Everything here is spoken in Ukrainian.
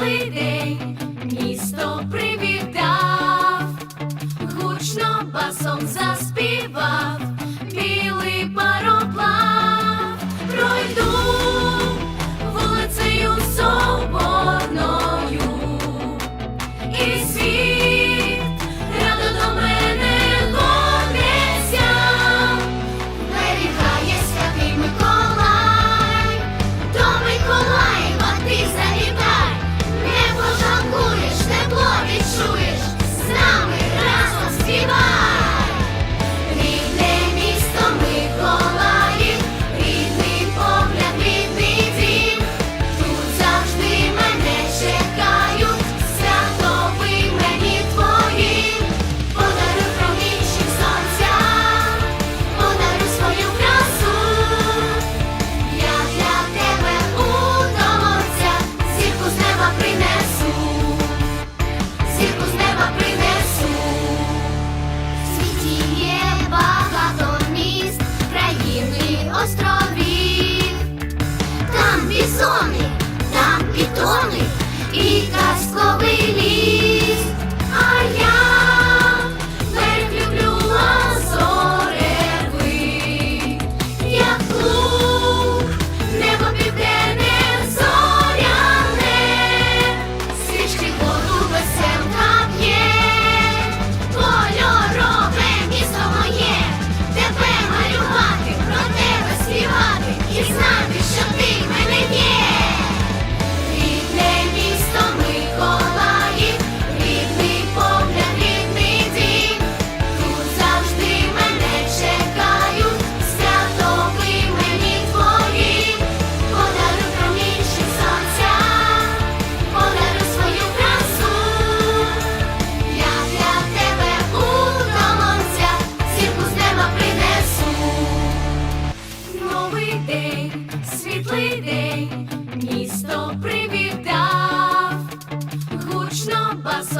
теплий день місто привітав, гучно басом за. і казковий. Bombas.